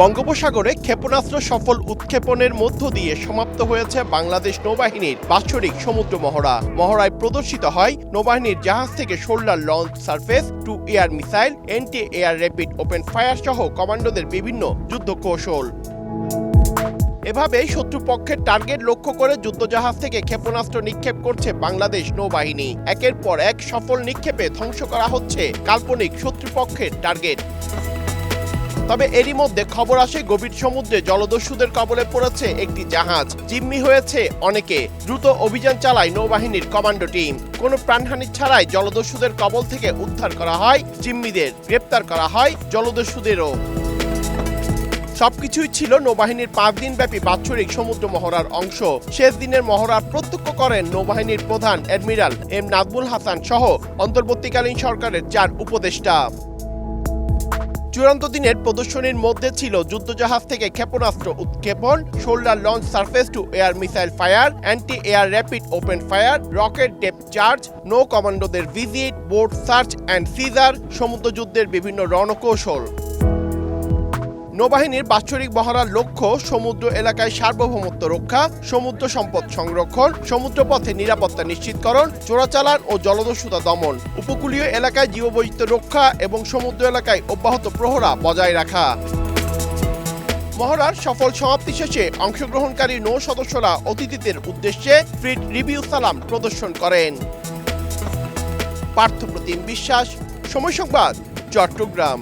বঙ্গোপসাগরে ক্ষেপণাস্ত্র সফল উৎক্ষেপণের মধ্য দিয়ে সমাপ্ত হয়েছে বাংলাদেশ নৌবাহিনীর বাৎসরিক সমুদ্র মহড়া। মহড়ায় প্রদর্শিত হয় নৌবাহিনীর জাহাজ থেকে shoulder launch surface, to air missile anti air rapid open fire সহ কমান্ডোদের বিভিন্ন যুদ্ধ কৌশল এভাবে শত্রুপক্ষের টার্গেট লক্ষ্য করে যুদ্ধজাহাজ থেকে ক্ষেপণাস্ত্র নিক্ষেপ করছে বাংলাদেশ নৌবাহিনী। একের পর এক সফল নিক্ষেপে ধ্বংস করা হচ্ছে কাল্পনিক শত্রুপক্ষের টার্গেট। তবে এরই মধ্যে খবর আসে, গভীর সমুদ্রে জলদস্যুদের কবলে পড়েছে একটি জাহাজ। জিম্মি হয়েছে অনেকে। দ্রুত অভিযান চালায় নৌবাহিনীর কমান্ডো টিম। কোনো প্রাণহানি ছাড়াই জলদস্যুদের কবল থেকে উদ্ধার করা হয়, জিম্মিদের গ্রেপ্তার করা হয় জলদস্যুদেরও। সবকিছুই ছিল নৌবাহিনীর পাঁচ দিনব্যাপী বাৎসরিক সমুদ্র মহড়ার অংশ। শেষ দিনের মহড়া প্রত্যক্ষ করেন নৌবাহিনীর প্রধান অ্যাডমিরাল এম নাজমুল হাসান সহ অন্তর্বর্তীকালীন সরকারের চার উপদেষ্টা। চূড়ান্ত দিনের প্রদর্শনীর মধ্যে ছিল যুদ্ধজাহাজ থেকে ক্ষেপণাস্ত্র উৎক্ষেপণ shoulder launch surface to air missile fire anti air rapid open fire, rocket depth charge, no কমান্ডোদের visit board search and seizure, সমুদ্রযুদ্ধের বিভিন্ন রণকৌশল। নৌবাহিনীর বাৎসরিক মহড়ার লক্ষ্য সমুদ্র এলাকায় সার্বভৌমত্ব রক্ষা, সমুদ্র সম্পদ সংরক্ষণ, সমুদ্রপথে নিরাপত্তা নিশ্চিতকরণ, চোরাচালান ও জলদস্যুতা দমন, উপকূলীয় এলাকায় জীববৈচিত্র্য রক্ষা এবং সমুদ্র এলাকায় অব্যাহত প্রহরা বজায় রাখা। মহড়ার সফল সমাপ্তি শেষে অংশগ্রহণকারী নৌ সদস্যরা অতিথিদের উদ্দেশ্যে ফ্রিড রিভিউ সালাম প্রদর্শন করেন। পার্থপ্রতিম বিশ্বাস, সময় সংবাদ, চট্টগ্রাম।